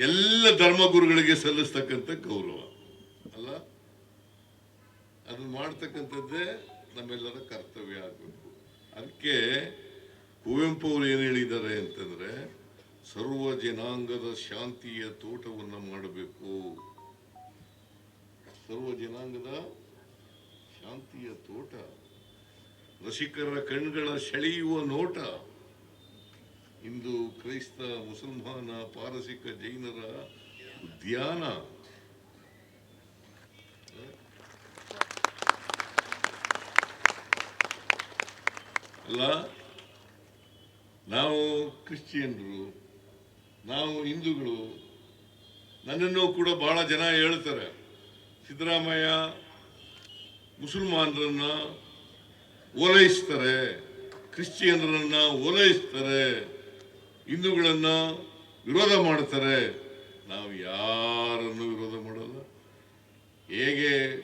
ಎಲ್ಲ ಧರ್ಮಗುರುಗಳಿಗೆ ಸಲ್ಲಿಸ್ತಕ್ಕಂಥ ಗೌರವ, ಅಲ್ಲ? ಅದನ್ನ ಮಾಡ್ತಕ್ಕಂಥದ್ದೇ ನಮ್ಮೆಲ್ಲರ ಕರ್ತವ್ಯ ಆಗಬೇಕು. ಅದಕ್ಕೆ ಕುವೆಂಪು ಅವರು ಏನು ಹೇಳಿದ್ದಾರೆ ಅಂತಂದ್ರೆ, ಸರ್ವ ಜನಾಂಗದ ಶಾಂತಿಯ ತೋಟವನ್ನು ಮಾಡಬೇಕು. ಸರ್ವ ಜನಾಂಗದ ಶಾಂತಿಯ ತೋಟ. ರಸಿಕರ ಕಣ್ಗಳ ಸೆಳೆಯುವ ನೋಟ. ಇಂದು ಕ್ರೈಸ್ತ, ಮುಸಲ್ಮಾನ, ಪಾರಸಿಕ ಜೈನರ ಉದ್ಯಾನ. ಅಲ್ಲ, ನಾವು ಕ್ರಿಶ್ಚಿಯನ್ರು, ನಾವು ಹಿಂದೂಗಳು, ನನ್ನನ್ನು ಕೂಡ ಬಹಳ ಜನ ಹೇಳ್ತಾರೆ. ಸಿದ್ದರಾಮಯ್ಯ ಮುಸಲ್ಮಾನರನ್ನ ಓಲೈಸ್ತಾರೆ, ಕ್ರಿಶ್ಚಿಯನ್ರನ್ನ ಓಲೈಸ್ತಾರೆ. ಹಿಂದೂಗಳನ್ನ ವಿರೋಧ ಮಾಡ್ತಾರೆ. ನಾವು ಯಾರನ್ನು ವಿರೋಧ ಮಾಡಲ್ಲ. ಹೇಗೆ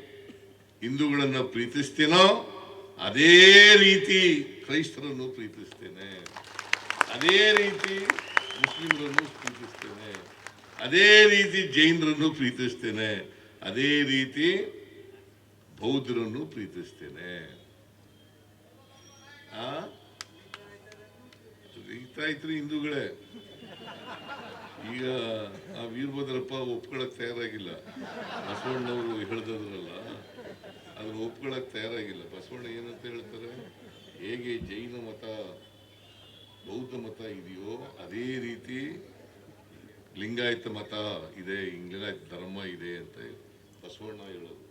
ಹಿಂದೂಗಳನ್ನು ಪ್ರೀತಿಸ್ತೇನೋ ಅದೇ ರೀತಿ ಕ್ರೈಸ್ತರನ್ನು ಪ್ರೀತಿಸ್ತೇನೆ. ಅದೇ ರೀತಿ ಮುಸ್ಲಿಮರನ್ನು ಪ್ರೀತಿಸ್ತೇನೆ. ಅದೇ ರೀತಿ ಜೈನರನ್ನು ಪ್ರೀತಿಸ್ತೇನೆ. ಅದೇ ರೀತಿ ಬೌದ್ಧರನ್ನು ಪ್ರೀತಿಸ್ತೇನೆ. ಆ? ರೈತಾಯ್ತ್ರಿ ಹಿಂದೂಗಳೇ, ಈಗ ಆ ವೀರಭದ್ರಪ್ಪ ಒಪ್ಕೊಳಕ್ ತಯಾರಾಗಿಲ್ಲ. ಬಸವಣ್ಣವರು ಹೇಳ್ದದ್ರಲ್ಲ, ಅದನ್ನ ಒಪ್ಕೊಳಕ್ ತಯಾರಾಗಿಲ್ಲ. ಬಸವಣ್ಣ ಏನಂತ ಹೇಳ್ತಾರೆ? ಹೇಗೆ ಜೈನ ಮತ, ಬೌದ್ಧ ಮತ ಇದೆಯೋ ಅದೇ ರೀತಿ ಲಿಂಗಾಯತ ಮತ ಇದೆ ಲಿಂಗಾಯತ ಧರ್ಮ ಇದೆ ಅಂತ ಬಸವಣ್ಣ ಹೇಳೋದು.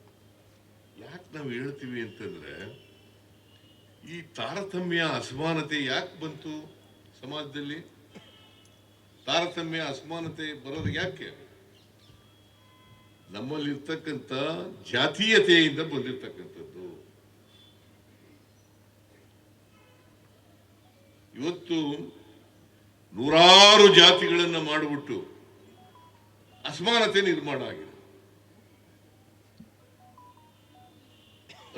ಯಾಕೆ ನಾವು ಹೇಳ್ತೀವಿ ಅಂತಂದ್ರೆ, ಈ ತಾರತಮ್ಯ, ಅಸಮಾನತೆ ಯಾಕೆ ಬಂತು? ಸಮಾಜದಲ್ಲಿ ತಾರತಮ್ಯ, ಅಸಮಾನತೆ ಬರೋದು ಯಾಕೆ? ನಮ್ಮಲ್ಲಿರ್ತಕ್ಕಂಥ ಜಾತೀಯತೆಯಿಂದ ಬಂದಿರತಕ್ಕಂಥದ್ದು. ಇವತ್ತು ನೂರಾರು ಜಾತಿಗಳನ್ನು ಮಾಡಿಬಿಟ್ಟು ಅಸಮಾನತೆ ನಿರ್ಮಾಣ ಆಗಿದೆ.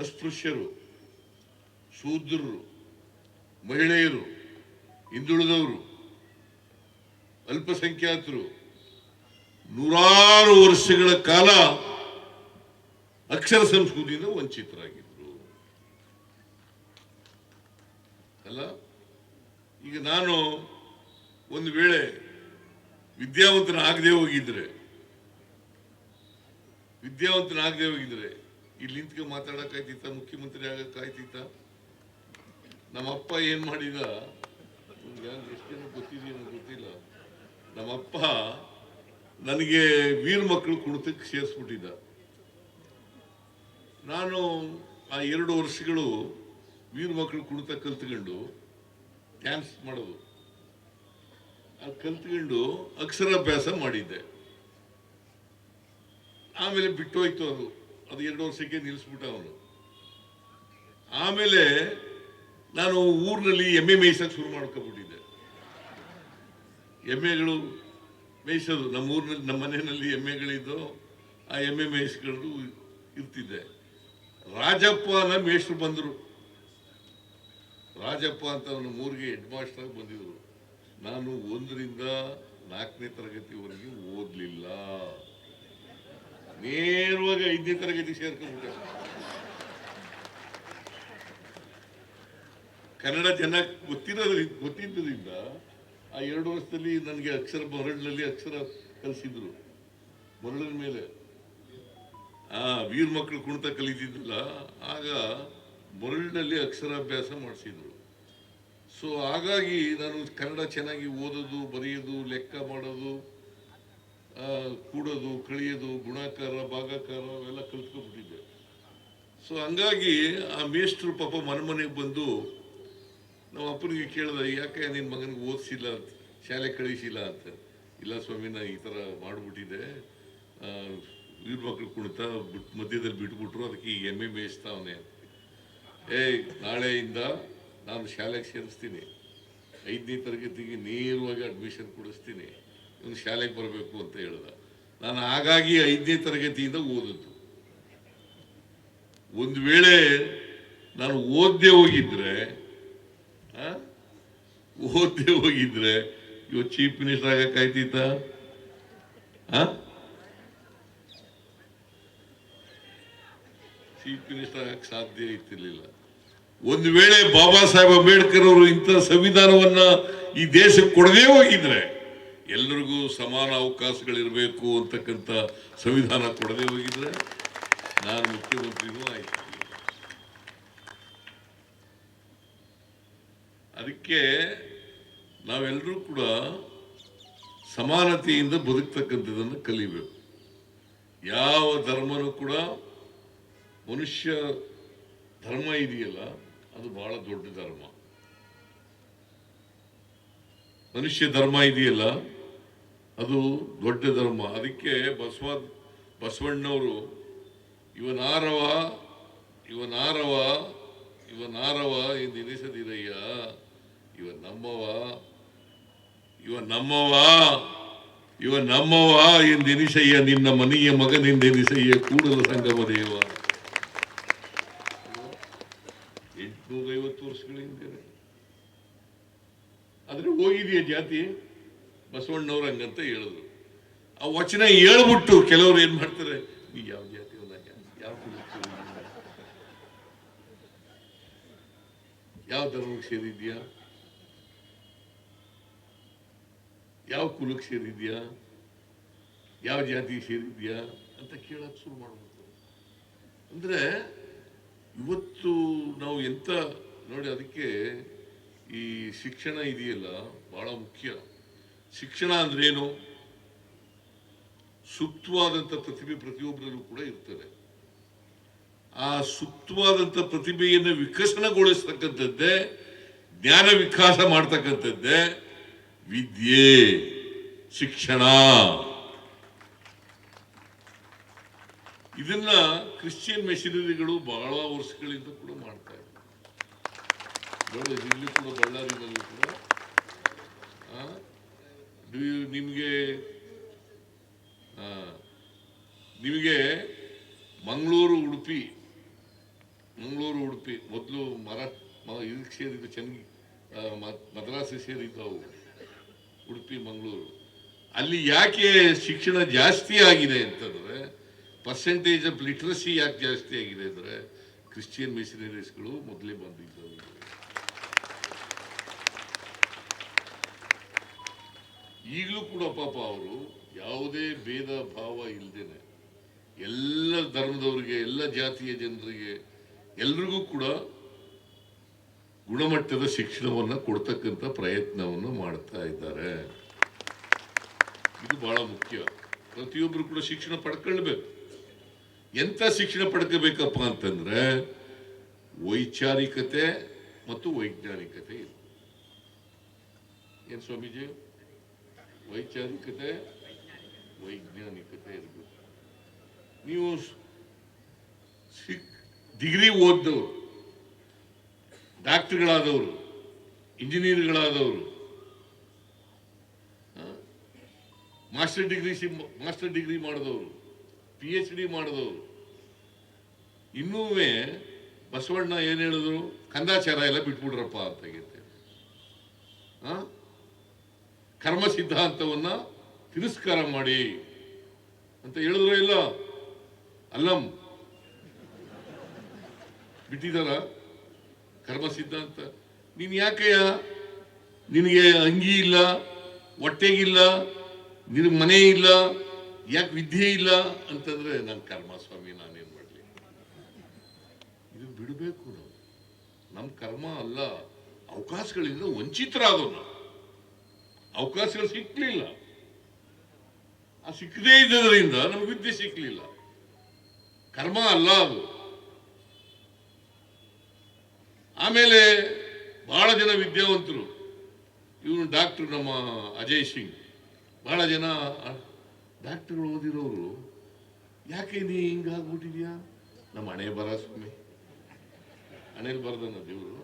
ಅಸ್ಪೃಶ್ಯರು, ಶೂದ್ರರು, ಮಹಿಳೆಯರು ಹಿಂದುಳಿದವರು, ಅಲ್ಪಸಂಖ್ಯಾತರು, ನೂರಾರು ವರ್ಷಗಳ ಕಾಲ ಅಕ್ಷರ ಸಂಸ್ಕೃತಿಯಿಂದ ವಂಚಿತರಾಗಿದ್ರು. ಅಲ್ಲ? ಈಗ ನಾನು ಒಂದು ವೇಳೆ ವಿದ್ಯಾವಂತನಾಗದೆ ಹೋಗಿದ್ರೆ ವಿದ್ಯಾವಂತನಾಗದೆ ಹೋಗಿದ್ರೆ, ಇಲ್ಲಿ ನಿಂತ್ಕೊ ಮಾತಾಡಕ್ಕಾಯ್ತಿತ್ತ? ಮುಖ್ಯಮಂತ್ರಿ ಆಗಕ್ಕಾಯ್ತಿತ್ತ? ನಮ್ಮಪ್ಪ ಏನ್ ಮಾಡಿದ? ಜನ ಗೊತ್ತಿದೆಯೇನೋ ಗೊತ್ತಿಲ್ಲ. ನಮ್ಮಪ್ಪ ನನಗೆ ವೀರ ಮಕ್ಕಳು ಕುಣಿತಕ್ಕೆ ಸೇರಿಸ್ಬಿಟ್ಟಿದ್ದ. ನಾನು ಆ ಎರಡು ವರ್ಷಗಳು ವೀರ ಮಕ್ಕಳು ಕುಣಿತ ಕಲ್ತ್ಕೊಂಡು ಡ್ಯಾನ್ಸ್ ಮಾಡೋದು. ಅದು ಕಲ್ತ್ಕೊಂಡು ಅಕ್ಷರಾಭ್ಯಾಸ ಮಾಡಿದ್ದೆ. ಆಮೇಲೆ ಬಿಟ್ಟೋಯ್ತು ಅದು. ಅದು ಎರಡು ವರ್ಷಕ್ಕೆ ನಿಲ್ಲಿಸ್ಬಿಟ್ಟ ಅವನು. ಆಮೇಲೆ ನಾನು ಊರಿನಲ್ಲಿ ಎಮ್ಮೆ ಮೇಯ್ಸಕ್ಕೆ ಶುರು ಮಾಡ್ಕೊಬಿಟ್ಟಿದ್ದೆ ಎಮ್ಮೆಗಳು ಮೇಯಿಸೋದು, ನಮ್ಮ ಊರಿನಲ್ಲಿ, ನಮ್ಮ ಮನೆಯಲ್ಲಿ ಎಮ್ಮೆಗಳಿದ್ದು, ಆ ಎಮ್ಮೆ ಮೇಯಿಸ್ಕೊಂಡು ಇರ್ತಿದ್ದೆ. ರಾಜಪ್ಪನ ಮೇಷ್ಟ್ರು ಬಂದರು. ರಾಜಪ್ಪ ಅಂತ ಅವನು ಮೂರಿಗೆ ಹೆಡ್ ಮಾಸ್ಟರ್ ಬಂದಿದ್ರು. ನಾನು ಒಂದರಿಂದ ನಾಲ್ಕನೇ ತರಗತಿವರೆಗೆ ಓದಲಿಲ್ಲ. ನೇರವಾಗಿ ಐದನೇ ತರಗತಿ ಸೇರ್ಕೊಂಡ್ಬಿಟ್ಟೆ. ಕನ್ನಡ ಜನ ಗೊತ್ತಿರೋದ್ರಿಂದ ಗೊತ್ತಿದ್ದರಿಂದ ಆ ಎರಡು ವರ್ಷದಲ್ಲಿ ನನಗೆ ಅಕ್ಷರ ಮರಳಿನಲ್ಲಿ ಅಕ್ಷರ ಕಲಿಸಿದ್ರು. ಮರಳಿನ ಮೇಲೆ. ಆ ವೀರ್ ಮಕ್ಕಳು ಕುಣಿತ ಕಲಿತಿದ್ದಿಲ್ಲ, ಆಗ ಮರಳಿನಲ್ಲಿ ಅಕ್ಷರಾಭ್ಯಾಸ ಮಾಡಿಸಿದ್ರು. ಸೊ ಹಾಗಾಗಿ ನಾನು ಕನ್ನಡ ಚೆನ್ನಾಗಿ ಓದೋದು, ಬರೆಯೋದು, ಲೆಕ್ಕ ಮಾಡೋದು ಕೂಡೋದು, ಕಳಿಯೋದು, ಗುಣಾಕಾರ, ಭಾಗಾಕಾರ ಅವೆಲ್ಲ ಕಲ್ತ್ಕೊಂಡ್ಬಿಟ್ಟಿದ್ದೆ. ಸೊ ಹಂಗಾಗಿ ಆ ಮೇಷ್ಟ್ರು ಪಾಪ ಮನೆ ಮನೆಗೆ ಬಂದು ನಮ್ಮ ಅಪ್ಪನಿಗೆ ಕೇಳಿದ, ಯಾಕೆ ನಿನ್ನ ಮಗನಿಗೆ ಓದಿಸಿಲ್ಲ ಅಂತ, ಶಾಲೆ ಕಳಿಸಿಲ್ಲ ಅಂತ? ಇಲ್ಲ ಸ್ವಾಮಿ ನಾನು ಈ ಥರ ಮಾಡಿಬಿಟ್ಟಿದ್ದೆ. ವೀರ್ ಮಕ್ಕಳು ಕುಣಿತ, ಬಿಟ್, ಮಧ್ಯದಲ್ಲಿ ಬಿಟ್ಬಿಟ್ರು, ಅದಕ್ಕೆ ಈಗ ಎಮ್ಮೆ ಮೇಯಿಸ್ತಾವನೆ ಏಯ್, ನಾಳೆಯಿಂದ ನಾನು ಶಾಲೆಗೆ ಸೇರಿಸ್ತೀನಿ. ಐದನೇ ತರಗತಿಗೆ ನೇರವಾಗಿ ಅಡ್ಮಿಷನ್ ಕೊಡಿಸ್ತೀನಿ. ಇವನು ಶಾಲೆಗೆ ಬರಬೇಕು ಅಂತ ಹೇಳ್ದ. ನಾನು ಹಾಗಾಗಿ ಐದನೇ ತರಗತಿಯಿಂದ ಓದಿದ್ದು. ಒಂದು ವೇಳೆ ನಾನು ಓದದೆ ಹೋಗಿದ್ರೆ? ಓದದೆ ಹೋಗಿದ್ರೆ ಇವ ಚೀಫ್ ಮಿನಿಸ್ಟರ್ ಆಗಕ್ಕಾಯ್ತಿತ್ತ ಆ? ಚೀಫ್ ಮಿನಿಸ್ಟರ್ ಆಗಕ್ಕೆ ಸಾಧ್ಯ ಇತ್ತಿರ್ಲಿಲ್ಲ ಒಂದು ವೇಳೆ ಬಾಬಾ ಸಾಹೇಬ್ ಅಂಬೇಡ್ಕರ್ ಅವರು ಇಂಥ ಸಂವಿಧಾನವನ್ನ ಈ ದೇಶಕ್ಕೆ ಕೊಡದೇ ಹೋಗಿದ್ರೆ ಎಲ್ಲರಿಗೂ ಸಮಾನ ಅವಕಾಶಗಳಿರಬೇಕು ಅಂತಕ್ಕಂಥ ಸಂವಿಧಾನ ಕೊಡದೇ ಹೋಗಿದ್ರೆ, ನಾನು ಮುಖ್ಯಮಂತ್ರಿನೂ ಆಯ್ತು. ಅದಕ್ಕೆ ನಾವೆಲ್ಲರೂ ಕೂಡ ಸಮಾನತೆಯಿಂದ ಬದುಕ್ತಕ್ಕಂಥದ್ದನ್ನು ಕಲಿಬೇಕು. ಯಾವ ಧರ್ಮನೂ ಕೂಡ ಮನುಷ್ಯ ಧರ್ಮ ಇದೆಯಲ್ಲ, ಅದು ಬಹಳ ದೊಡ್ಡ ಧರ್ಮ. ಮನುಷ್ಯ ಧರ್ಮ ಇದೆಯಲ್ಲ, ಅದು ದೊಡ್ಡ ಧರ್ಮ. ಅದಕ್ಕೆ ಬಸವ ಬಸವಣ್ಣವರು, ಇವನಾರವ ಇವನಾರವ ಇವನಾರವ ಎಂದೆನಿಸದಿರಯ್ಯ ಇವ ನಮ್ಮವ ಇವ ನಮ್ಮವ ಇವ ನಮ್ಮವ ಎಂದೆನಿಸಯ್ಯ ನಿನ್ನ ಮನೆಯ ಮಗನೆಂದೆನಿಸಯ್ಯ ಕೂಡಲ ಸಂಗಮ ದೇವ. ಎಂಟುನೂರೈವತ್ತು ವರ್ಷಗಳ ಹಿಂದೆ ಆದ್ರೆ ಹೋಗಿದೆಯಾ ಜಾತಿ? ಬಸವಣ್ಣವ್ರ ಹಂಗಂತ ಹೇಳಿದ್ರು. ಆ ವಚನ ಹೇಳ್ಬಿಟ್ಟು ಕೆಲವರು ಏನ್ ಮಾಡ್ತಾರೆ? ನೀ ಯಾವ ಜಾತಿ ಯಾವ? ಯಾವ ಧರ್ಮಕ್ಕೆ ಸೇರಿದ್ಯಾ? ಯಾವ ಕುಲಕ್ಕೆ ಸೇರಿದ್ಯಾ? ಯಾವ ಜಾತಿಗೆ ಸೇರಿದ್ಯಾ ಅಂತ ಕೇಳಕ್ ಶುರು ಮಾಡ್ಬೋದು ಅಂದ್ರೆ ಇವತ್ತು ನಾವು ಎಂತ ನೋಡಿ ಅದಕ್ಕೆ ಈ ಶಿಕ್ಷಣ ಇದೆಯಲ್ಲ ಬಹಳ ಮುಖ್ಯ. ಶಿಕ್ಷಣ ಅಂದ್ರೇನು? ಸೂಕ್ತವಾದಂಥ ಪ್ರತಿಭೆ ಪ್ರತಿಯೊಬ್ಬರಲ್ಲೂ ಕೂಡ ಇರ್ತದೆ. ಆ ಸೂಕ್ತವಾದಂಥ ಪ್ರತಿಭೆಯನ್ನು ವಿಕಸನಗೊಳಿಸ್ತಕ್ಕಂಥದ್ದೇ ಜ್ಞಾನ ವಿಕಾಸ ಮಾಡ್ತಕ್ಕಂಥದ್ದೇ ವಿದ್ಯೆ ಶಿಕ್ಷಣ. ಇದನ್ನ ಕ್ರಿಶ್ಚಿಯನ್ ಮೆಷಿನರಿಗಳು ಬಹಳ ವರ್ಷಗಳಿಂದ ಕೂಡ ಮಾಡ್ತಾ ಇದ್ದಾರೆ. ಇಲ್ಲಿ ಕೂಡ ಬಳ್ಳಾರಿನಲ್ಲಿ ಕೂಡ. ನಿಮ್ಗೆ ನಿಮಗೆ ಮಂಗಳೂರು ಉಡುಪಿ ಮಂಗಳೂರು ಉಡುಪಿ ಮೊದಲು ಮರ ಮ- ಇದಕ್ಕೆ ಸೇರಿದ್ದು ಚೆನ್ನಾಗಿ ಆ, ಮ- ಮದ್ರಾಸಿಗೆ ಸೇರಿದ್ದು ಅವು ಉಡುಪಿ, ಮಂಗಳೂರು. ಅಲ್ಲಿ ಯಾಕೆ ಶಿಕ್ಷಣ ಜಾಸ್ತಿ ಆಗಿದೆ ಅಂತಂದ್ರೆ ಪರ್ಸೆಂಟೇಜ್ ಆಫ್ ಲಿಟ್ರಸಿ ಯಾಕೆ ಜಾಸ್ತಿ ಆಗಿದೆ ಅಂದ್ರೆ ಕ್ರಿಶ್ಚಿಯನ್ ಮಿಷನರೀಸ್ಗಳು ಮೊದಲೇ ಬಂದಿದ್ದವು. ಈಗಲೂ ಕೂಡ ಪಾಪ ಅವರು ಯಾವುದೇ ಭೇದ ಭಾವ ಇಲ್ಲದೇನೆ ಎಲ್ಲ ಧರ್ಮದವರಿಗೆ, ಎಲ್ಲ ಜಾತಿಯ ಜನರಿಗೆ, ಎಲ್ರಿಗೂ ಕೂಡ ಗುಣಮಟ್ಟದ ಶಿಕ್ಷಣವನ್ನು ಕೊಡ್ತಕ್ಕಂಥ ಪ್ರಯತ್ನವನ್ನು ಮಾಡ್ತಾ ಇದ್ದಾರೆ. ಇದು ಬಹಳ ಮುಖ್ಯ. ಪ್ರತಿಯೊಬ್ಬರು ಕೂಡ ಶಿಕ್ಷಣ ಪಡ್ಕೊಳ್ಬೇಕು. ಎಂಥ ಶಿಕ್ಷಣ ಪಡ್ಕೋಬೇಕಪ್ಪ ಅಂತಂದ್ರೆ ವೈಚಾರಿಕತೆ ಮತ್ತು ವೈಜ್ಞಾನಿಕತೆ ಇದೆ. ಏನ್ ಸ್ವಾಮೀಜಿ? ವೈಚಾರಿಕತೆ, ವೈಜ್ಞಾನಿಕತೆ ಇರಬೇಕು. ನೀವು ಡಿಗ್ರಿ ಓದ್ದವರು ಡಾಕ್ಟರ್ಗಳಾದವರು, ಇಂಜಿನಿಯರ್ಗಳಾದವರು ಮಾಸ್ಟರ್ ಡಿಗ್ರಿ ಮಾಸ್ಟರ್ ಡಿಗ್ರಿ ಮಾಡಿದವರು ಪಿ ಎಚ್ ಡಿ ಮಾಡಿದವರು. ಇನ್ನೂ ಬಸವಣ್ಣ ಏನು ಹೇಳಿದ್ರು? ಕಂದಾಚಾರ ಎಲ್ಲ ಬಿಟ್ಬಿಡ್ರಪ್ಪ ಅಂತ ಹೇಳ್ತೇವೆ ಕರ್ಮ ಸಿದ್ಧಾಂತವನ್ನು ತಿರಸ್ಕಾರ ಮಾಡಿ ಅಂತ ಹೇಳಿದ್ರು ಇಲ್ಲ? ಅಲ್ಲಂ. ಬಿಟ್ಟಿದಾರ ಕರ್ಮ ಸಿದ್ಧಾಂತ ನೀನು ಯಾಕೆಯ ನಿನಗೆ ಅಂಗಿ ಇಲ್ಲ ಹೊಟ್ಟೆಗಿಲ್ಲ ನಿನಗೆ ಮನೆ ಇಲ್ಲ, ಯಾಕೆ ವಿದ್ಯೆ ಇಲ್ಲ ಅಂತಂದ್ರೆ ನಾನು ಕರ್ಮ ಸ್ವಾಮಿ ನಾನೇನ್ ಮಾಡಲಿ? ಇದು ಬಿಡಬೇಕು ನಾವು. ನಮ್ಮ ಕರ್ಮ ಅಲ್ಲ, ಅವಕಾಶಗಳಿಂದ ವಂಚಿತರಾದವು ನಾವು. ಅವಕಾಶಗಳು ಸಿಕ್ಕಲಿಲ್ಲ ಆ ಸಿಕ್ಕದೇ ಇದ್ದರಿಂದ ನಮ್ಗೆ ವಿದ್ಯೆ ಸಿಕ್ಕಲಿಲ್ಲ ಕರ್ಮ ಅಲ್ಲ ಅದು. ಆಮೇಲೆ ಬಹಳ ಜನ ವಿದ್ಯಾವಂತರು ಇವನು ಡಾಕ್ಟರ್ ನಮ್ಮ ಅಜಯ್ ಸಿಂಗ್. ಬಹಳ ಜನ ಡಾಕ್ಟರ್ಗಳು ಓದಿರೋರು, ಯಾಕೆ ನೀ ಹಿಂಗಾಗ್ಬಿಟ್ಟಿದ್ಯಾ ನಮ್ಮ ಹಣೆ ಬರ ಸ್ವಾಮಿ. ಹಣೆಯಲ್ಲಿ ಬರದನ್ನ ದೇವರು.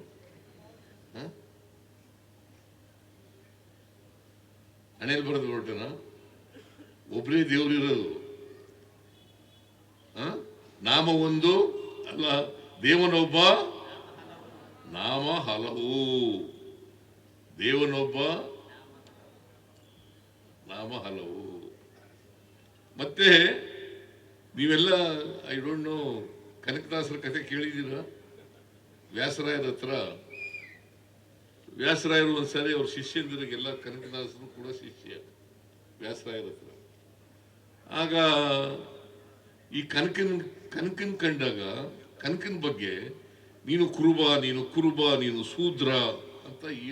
ಹಣೆಯಲ್ಲಿ ಬರೆದು ಹೊರಟನ. ಒಬ್ಬರೇ ದೇವ್ರು ಇರೋದು? ನಾಮ ಒಂದು, ಅಲ್ಲ, ದೇವನೊಬ್ಬ ನಾಮ ಹಲವು ದೇವನೊಬ್ಬ. ನಾಮ ಹಲವು ಮತ್ತೆ ನೀವೆಲ್ಲ ಐ ಡೋಂಟ್ ನೋ ಕನಕದಾಸರ ಕಥೆ ಕೇಳಿದ್ದೀರಾ? ವ್ಯಾಸರಾಯರ ಹತ್ರ. ವ್ಯಾಸರಾಯರು ಒಂದ್ಸರಿ ಅವ್ರ ಶಿಷ್ಯಂದಿರಿಗೆಲ್ಲ ಕನಕದಾಸರು ಕೂಡ ಶಿಷ್ಯ, ವ್ಯಾಸರಾಯರ ಹತ್ರ. ಆಗ ಈ ಕನಕನ್ ಕನಕನ್ ಕಂಡಾಗ, ಕನಕನ್ ಬಗ್ಗೆ ನೀನು ಕುರುಬ ನೀನು ಕುರುಬ ನೀನು ಶೂದ್ರ ಅಂತ ಈ